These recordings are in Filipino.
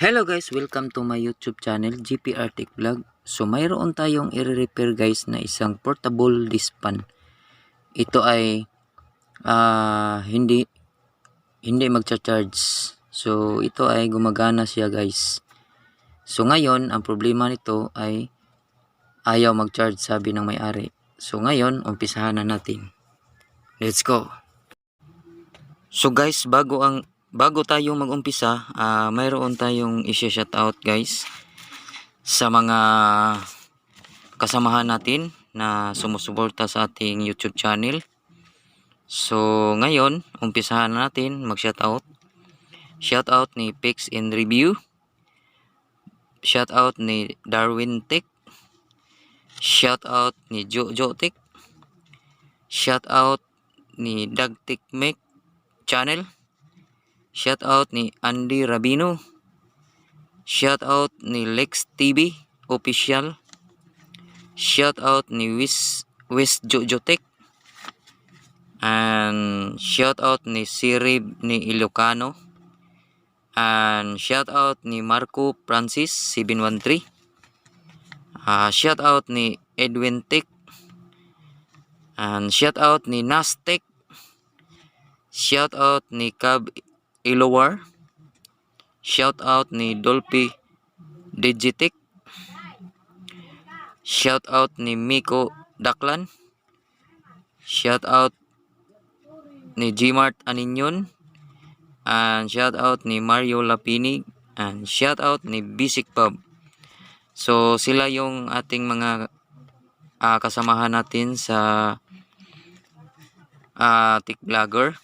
Hello guys, welcome to my YouTube channel, GP Arctic Vlog. So mayroon tayong i-repair guys na isang portable dispan. Ito ay ah, hindi hindi magcha-charge. So ito ay gumagana siya guys. So ngayon, ang problema nito ay ayaw mag-charge sabi ng may-ari. So ngayon, umpisahan na natin. Let's go. So guys, bago ang bago tayo mag-umpisa, ah mayroon tayong i-shout out guys sa mga kasamahan natin na sumusuporta sa ating YouTube channel. So ngayon, umpisahan na natin mag-shout out. Shout out ni Pix in Review. Shout out ni Darwin Tech. Shout out ni Jojo Tech. Shout out ni Dagtik Mek channel. Shout out ni Andy Rabino. Shout out ni Lex TV official. Shout out ni Wis Wis Jojo. And shout out ni Sirib ni Ilocano. And shout out ni Marco Francis 713. Ah, shout out ni Edwin Tech. And shout out ni Nastek. Shout out ni Cab Ilowar. Shout out ni Dolphy Digitek. Shout out ni Miko Daklan. Shout out ni Gmart Aninyon. And shout out ni Mario Lapinig. And shout out ni Basic Pub. So sila yung ating mga ah, kasamahan natin sa uh, Tik Vlogger.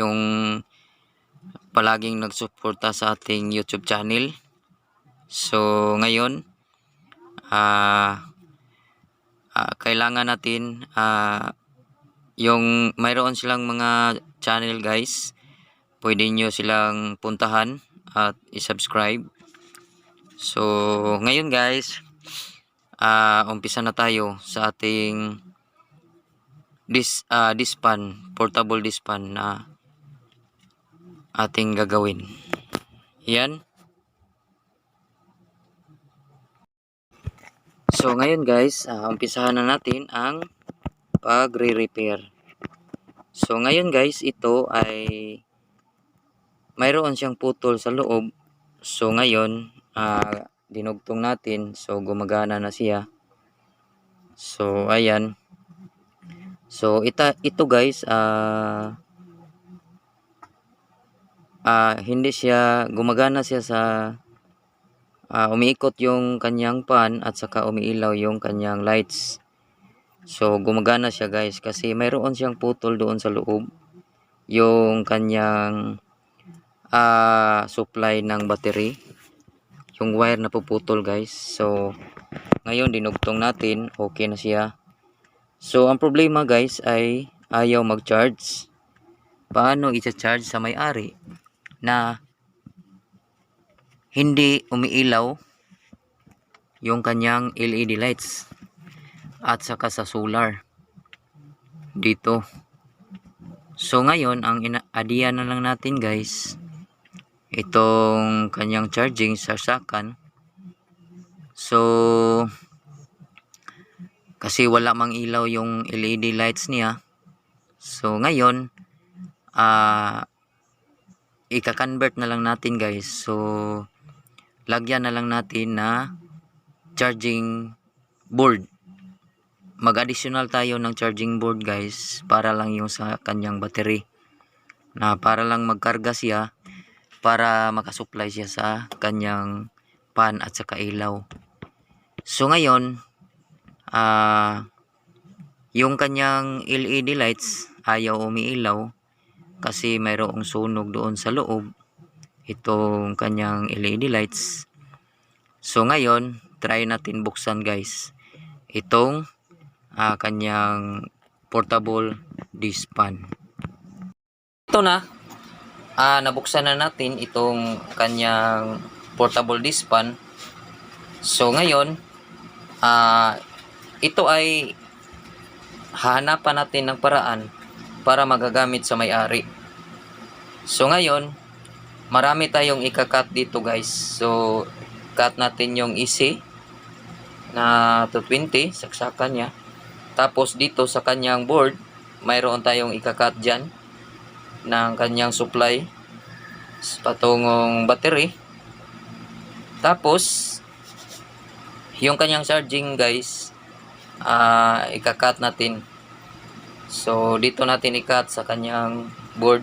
Yung palaging nagsuporta sa ating YouTube channel. So ngayon ah ah, kailangan natin ah, yung mayroon silang mga channel guys. Pwede nyo silang puntahan at i-subscribe. So ngayon guys, ah umpisa na tayo sa ating dis ah, dispan, portable dispan na ating gagawin. Yan. So ngayon guys, ah, umpisahan na natin ang pagre-repair. So ngayon guys, ito ay mayroon siyang putol sa loob. So ngayon, ah, dinugtong natin. So gumagana na siya. So ayan. So ita ito guys, ah ah, hindi siya gumagana siya sa ah, umiikot yung kanyang pan at saka umiilaw yung kanyang lights. So gumagana siya guys kasi mayroon siyang putol doon sa loob yung kanyang ah, supply ng battery. Yung wire na puputol guys. So ngayon dinugtong natin, okay na siya. So ang problema guys ay ayaw mag-charge. Paano i-charge sa may-ari? Na hindi umiilaw yung kanyang LED lights at saka sa solar dito. So ngayon ang ina-adian na lang natin guys itong kanyang charging sa sakan so kasi wala mang ilaw yung LED lights niya. So ngayon ah ika-convert na lang natin guys. So, lagyan na lang natin na charging board. Mag-additional tayo ng charging board guys para lang yung sa kanyang battery. Na para lang magkarga siya para makasupply siya sa kanyang pan at saka ilaw. So ngayon, ah yung kanyang LED lights ayaw umiilaw kasi mayroong sunog doon sa loob itong kanyang LED lights. So ngayon try natin buksan guys itong uh, kanyang portable dispan ito na. Uh, nabuksan na natin itong kanyang portable dispan so ngayon uh, ito ay hahanapan natin ng paraan para magagamit sa may-ari. So ngayon, marami tayong ikakat dito guys. So, cut natin yung EC na 220, saksakan niya. Tapos dito sa kanyang board, mayroon tayong ikakat dyan ng kanyang supply patungong battery. Tapos, yung kanyang charging guys, ah ikakat natin. So, dito natin ikat sa kanyang board.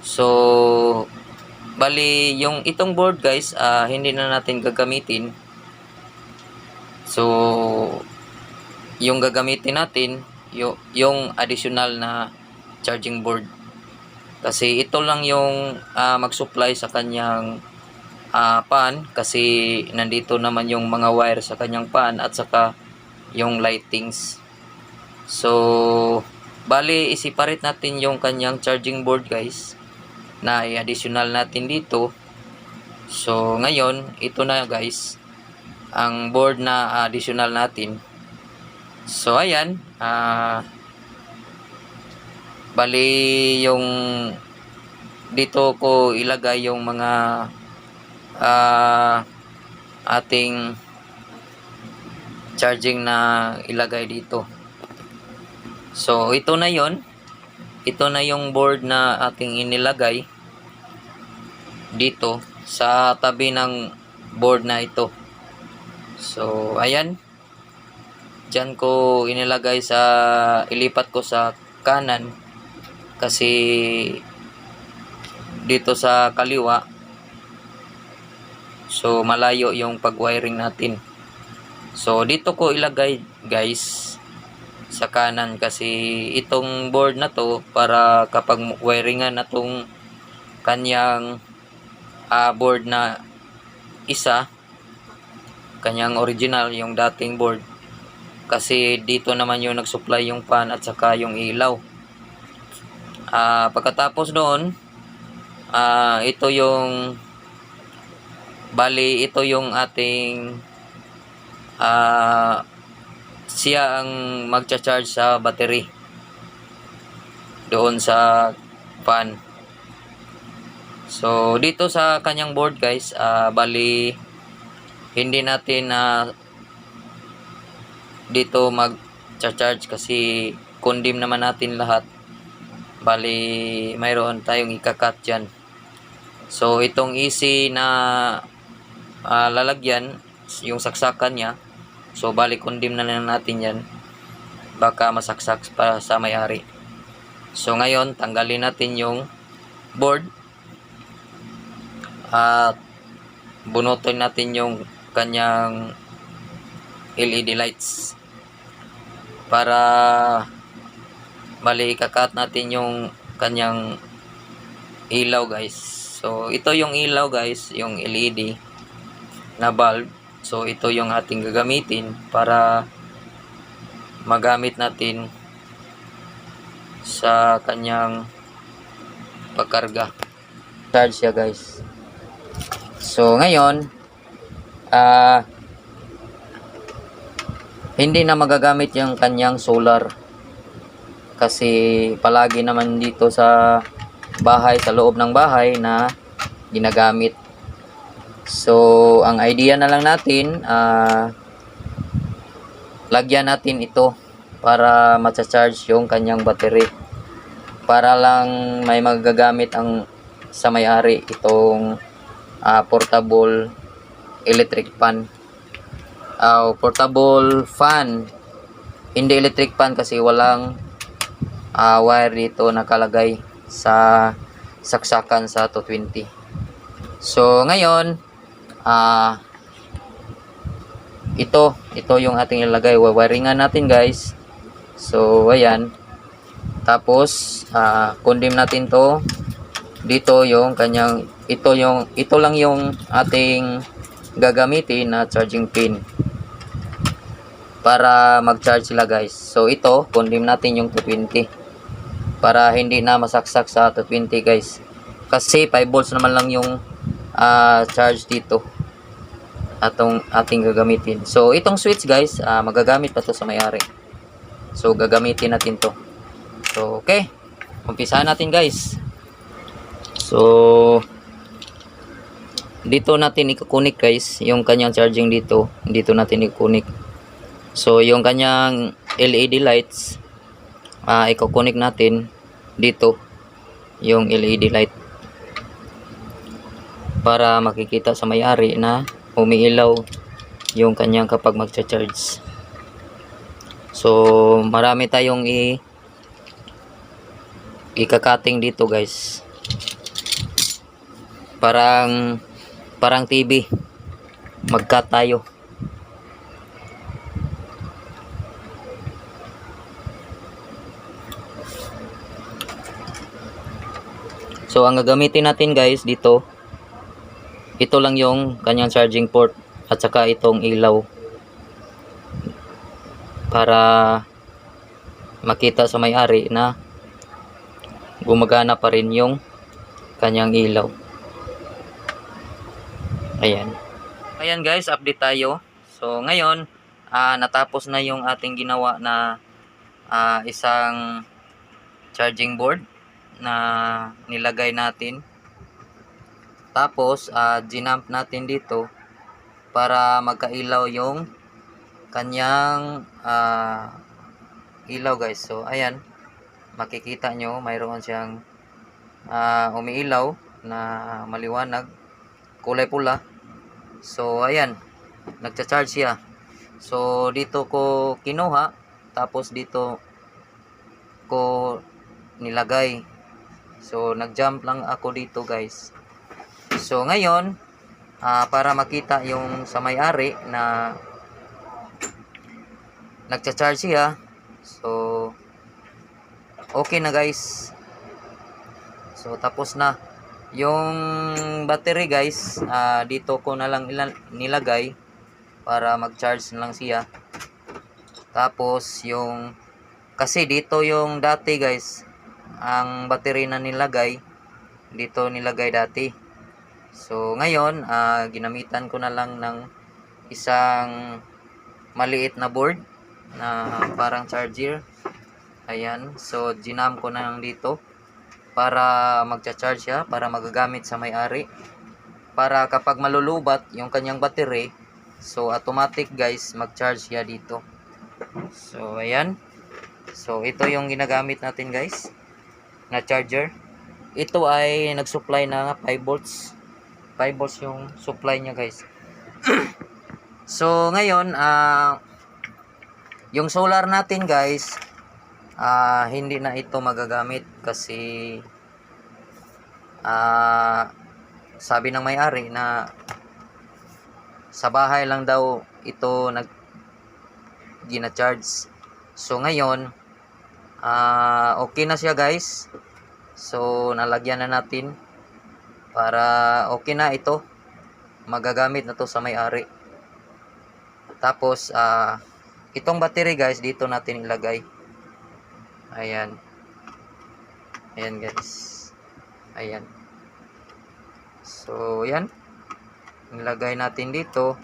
So, bali, yung itong board guys, ah, hindi na natin gagamitin. So, yung gagamitin natin, yung, yung additional na charging board. Kasi ito lang yung ah, mag-supply sa kanyang ah, pan kasi nandito naman yung mga wire sa kanyang pan at saka yung lightings. So, bali isiparate natin yung kanyang charging board guys na i-additional natin dito. So, ngayon, ito na guys ang board na additional natin. So, ayan. Ah, bali yung dito ko ilagay yung mga ah, ating charging na ilagay dito. So, ito na yon Ito na yung board na ating inilagay dito sa tabi ng board na ito. So, ayan. Diyan ko inilagay sa, ilipat ko sa kanan kasi dito sa kaliwa so malayo yung pag-wiring natin. So, dito ko ilagay guys sa kanan kasi itong board na to para kapag wiringan na tong kanyang ah, board na isa kanyang original yung dating board. Kasi dito naman yung nag-supply yung fan at saka yung ilaw. Ah, pagkatapos doon ah, ito yung bali ito yung ating ah siya ang magcha-charge sa battery doon sa fan. So dito sa kanyang board guys, ah, bali hindi natin na dito mag-charge kasi kundim naman natin lahat. Bali mayroon tayong ikakat dyan. So itong easy na ah, lalagyan, yung saksakan niya, So, bali kundim na lang natin yan. Baka masaksak para sa may-ari. So, ngayon, tanggalin natin yung board. At bunutin natin yung kanyang LED lights. Para bali ikakat natin yung kanyang ilaw guys. So, ito yung ilaw guys, yung LED na bulb. So ito yung ating gagamitin para magamit natin sa kanyang pagkarga. Charge siya guys. So ngayon, ah hindi na magagamit yung kanyang solar kasi palagi naman dito sa bahay, sa loob ng bahay na ginagamit So, ang idea na lang natin, ah lagyan natin ito para matcha-charge yung kanyang battery. Para lang may magagamit ang sa may-ari itong ah, portable electric fan. Ah, portable fan. Hindi electric fan kasi walang ah, wire dito nakalagay sa saksakan sa 220. So, ngayon, ah ito ito yung ating ilagay wiringan natin guys. So ayan. Tapos ah kundim natin to. Dito yung kanyang ito yung ito lang yung ating gagamitin na charging pin para mag-charge sila guys. So ito kundim natin yung 220 para hindi na masaksak sa 220 guys. Kasi 5 volts naman lang yung ah, charge dito atong ating gagamitin. So itong switch guys, ah, magagamit pa to sa may-ari. So gagamitin natin to. So okay. Umpisahan natin guys. So dito natin ikukunik guys, yung kanyang charging dito, dito natin ikukunik. So, yung kanyang LED lights, ah ikukunik natin dito, yung LED light. Para makikita sa may-ari na umiilaw yung kanyang kapag magcha-charge. So, marami tayong i ikakating dito guys. Parang parang TV. Mag-cut tayo. So, ang gagamitin natin guys dito, ito lang yung kanyang charging port at saka itong ilaw para makita sa may-ari na gumagana pa rin yung kanyang ilaw. Ayan. Ayan guys, update tayo. So ngayon, ah, natapos na yung ating ginawa na ah, isang charging board na nilagay natin. Tapos, ah, ginamp natin dito para magkailaw yung kanyang ah, ilaw guys. So, ayan. Makikita nyo, mayroon siyang ah, umiilaw na maliwanag. Kulay pula. So, ayan. Nagcha-charge siya. So, dito ko kinuha. Tapos, dito ko nilagay. So, nag-jump lang ako dito guys. So, ngayon, ah, para makita yung sa may-ari na nagcha-charge siya. So, okay na guys. So, tapos na. Yung battery guys, ah, dito ko na lang nilagay para mag-charge na lang siya. Tapos, yung, kasi dito yung dati guys, ang battery na nilagay, dito nilagay dati. So, ngayon, ah, ginamitan ko na lang ng isang maliit na board na parang charger. Ayan. So, ginam ko na lang dito para magcha-charge siya, para magagamit sa may-ari. Para kapag malulubat yung kanyang battery, so automatic guys, mag-charge siya dito. So, ayan. So, ito yung ginagamit natin guys na charger. Ito ay nag-supply na 5 volts. 5 volts yung supply niya guys. so, ngayon, ah yung solar natin guys, ah hindi na ito magagamit kasi ah sabi ng may-ari na sa bahay lang daw ito nag gina-charge. So ngayon, ah okay na siya guys. So nalagyan na natin para okay na ito. Magagamit na to sa may-ari. Tapos ah itong battery guys dito natin ilagay. Ayan. Ayan guys. Ayan. So, yan. Nilagay natin dito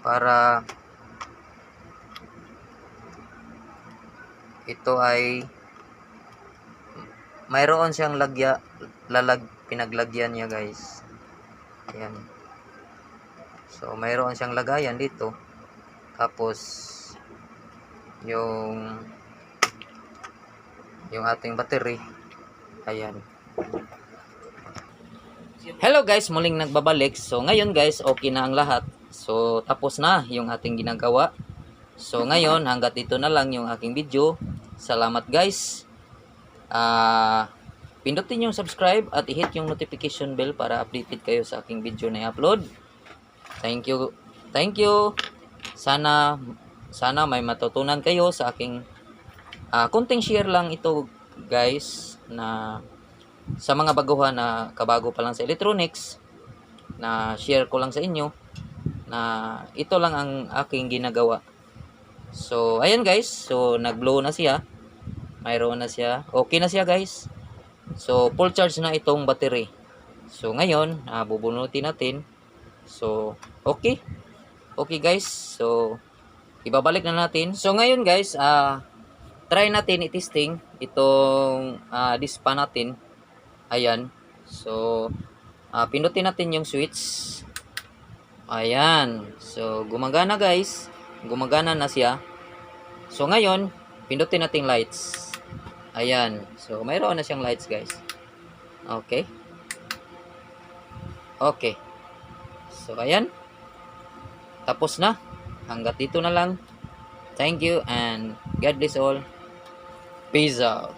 para ito ay mayroon siyang lagya lalag pinaglagyan niya guys. Ayan. So, mayroon siyang lagayan dito. Tapos yung yung ating battery. Ayan. Hello guys, muling nagbabalik. So ngayon guys, okay na ang lahat. So tapos na yung ating ginagawa. So ngayon, hanggat dito na lang yung aking video. Salamat guys. Ah, pindutin yung subscribe at i-hit yung notification bell para updated kayo sa aking video na i-upload. Thank you. Thank you. Sana sana may matutunan kayo sa aking ah konting share lang ito guys na sa mga baguhan na kabago pa lang sa electronics na share ko lang sa inyo na ito lang ang aking ginagawa. So ayan guys, so nag-blow na siya. Mayroon na siya. Okay na siya guys. So full charge na itong battery. So ngayon, ah, bubunutin natin. So okay. Okay guys. So ibabalik na natin. So ngayon guys, ah try natin i-testing itong uh, dispa natin. Ayan. So Ah, pindutin natin yung switch. Ayan. So, gumagana guys. Gumagana na siya. So, ngayon, pindutin natin lights. Ayan. So, mayroon na siyang lights guys. Okay. Okay. So, ayan. Tapos na. Hanggat dito na lang. Thank you and God bless all. Peace out.